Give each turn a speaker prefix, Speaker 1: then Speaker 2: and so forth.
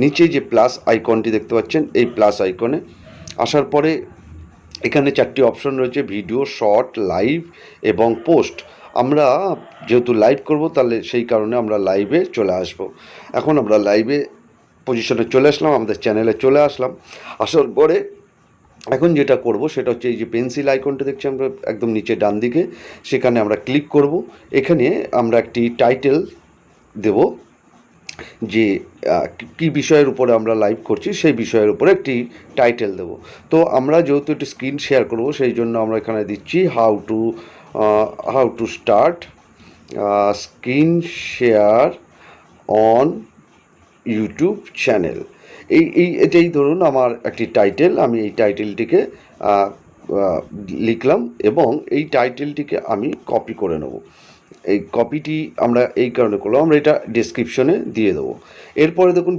Speaker 1: নিচে যে প্লাস আইকনটি দেখতে পাচ্ছেন, এই প্লাস আইকনে আসার পরে এখানে চারটি অপশন রয়েছে ভিডিও শর্ট লাইভ এবং পোস্ট আমরা যেহেতু লাইভ করব, তাহলে সেই কারণে আমরা লাইভে চলে আসব। এখন আমরা লাইভে পজিশনে চলে আসলাম, আমাদের চ্যানেলে চলে আসলাম। আসার পরে এখন যেটা করব, সেটা হচ্ছে এই যে পেন্সিল আইকনটা দেখছি আমরা একদম নিচে ডান দিকে। সেখানে আমরা ক্লিক করব। এখানে আমরা একটি টাইটেল দেব। যে কি- বিষয়ের উপরে আমরা লাইভ করছি, সেই বিষয়ের উপরে একটি টাইটেল দেব। তো আমরা যেহেতু একটি স্ক্রিন শেয়ার করব, সেই জন্য আমরা এখানে দিচ্ছি how to how to start screen share on YouTube channel এই এই, এটাই ধরুন আমার একটি টাইটেল আমি এই টাইটেলটিকে লিখলাম এবং এই টাইটেলটিকে আমি কপি করে নেব। এই কপিটি আমরা এই কারণে করলাম, আমরা এটা ডিসক্রিপশনে দিয়ে দেবো। এরপরে দেখুন